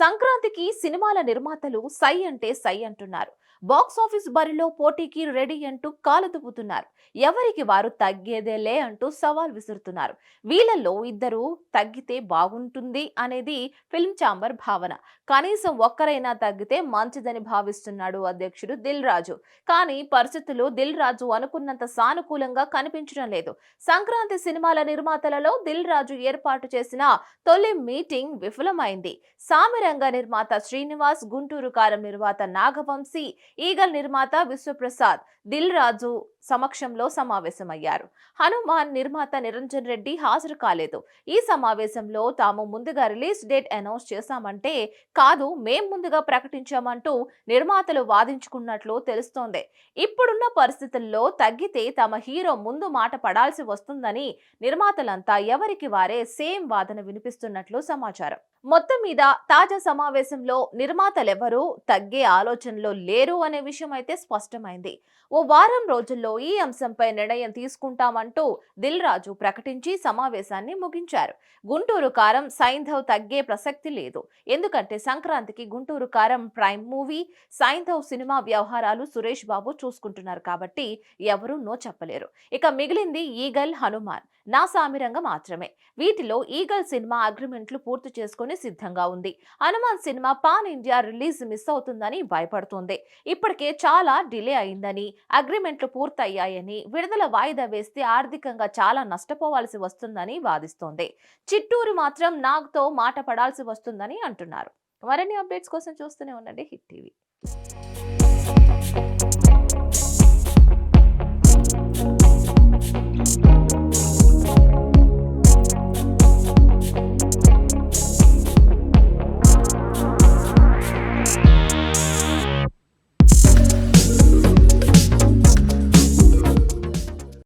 సంక్రాంతికి సినిమాల నిర్మాతలు సై అంటే సై అంటున్నారు. బాక్స్ ఆఫీస్ బరిలో పోటీకి రెడీ అంటూ కాలు దుబ్బుతున్నారు ఎవరికి వారు తగ్గేదేలే అంటూ సవాల్ విసురుతున్నారు. వీళ్ళల్లో ఇద్దరు తగ్గితే బాగుంటుంది అనేది ఫిల్మ్ ఛాంబర్ భావన. కనీసం ఒక్కరైనా తగ్గితే మంచిదని భావిస్తున్నాడు అధ్యక్షుడు దిల్ రాజు. కానీ పరిస్థితులు దిల్ రాజు అనుకున్నంత సానుకూలంగా కనిపించడం లేదు. సంక్రాంతి సినిమాల నిర్మాతలలో దిల్ రాజు ఏర్పాటు చేసిన తొలి మీటింగ్ విఫలమైంది. సామిరంగ నిర్మాత శ్రీనివాస్ గుంటూరు కారం నిర్మాత నాగవంశీ ఈగల్ నిర్మాత విశ్వప్రసాద్ దిల్ రాజు సమక్షంలో సమావేశమయ్యారు. హనుమాన్ నిర్మాత నిరంజన్ రెడ్డి హాజరు కాలేదు. ఈ సమావేశంలో తాము ముందుగా రిలీజ్ డేట్ అనౌన్స్ చేశామంటే కాదు మేం ముందుగా ప్రకటించామంటూ నిర్మాతలు వాదించుకున్నట్లు తెలుస్తోంది. ఇప్పుడున్న పరిస్థితుల్లో తగ్గితే తమ హీరో ముందు మాట పడాల్సి వస్తుందని నిర్మాతలంతా ఎవరికి వారే సేమ్ వాదన వినిపిస్తున్నట్లు సమాచారం. మొత్తం మీద తాజా సమావేశంలో నిర్మాతలెవరూ తగ్గే ఆలోచనలో లేరు అనే విషయం అయితే స్పష్టమైంది. ఓ వారం రోజుల్లో ఈ అంశంపై నిర్ణయం తీసుకుంటామంటూ దిల్ రాజు ప్రకటించి సమావేశాన్ని ముగించారు. గుంటూరు కారం సైంధవ్ తగ్గే ప్రసక్తి లేదు. ఎందుకంటే సంక్రాంతికి గుంటూరు కారం ప్రైమ్ మూవీ సైంధవ్ సినిమా వ్యవహారాలు సురేష్ బాబు చూసుకుంటున్నారు కాబట్టి ఎవరూ నో చెప్పలేరు. ఇక మిగిలింది ఈగల్ హనుమాన్. నా సామిరంగ మాత్రమే. వీటిలో ఈగల్ సినిమా అగ్రిమెంట్లు పూర్తి చేసుకుని సిద్ధంగా ఉంది. Hanuman cinema pan India release miss అవుతుందని భయపడుతోంది. ఇప్పటికే చాలా డిలే అయిందని అగ్రిమెంట్లు పూర్తయ్యాయని విడుదల వాయిదా వేస్తే ఆర్థికంగా చాలా నష్టపోవాల్సి వస్తుందని వాదిస్తోంది. చిట్టూరు మాత్రం నాగ్తో మాట పడాల్సి వస్తుందని అంటున్నారు. మరిన్ని అప్డేట్స్ కోసం చూస్తూనే ఉండండి హిట్ టీవీ.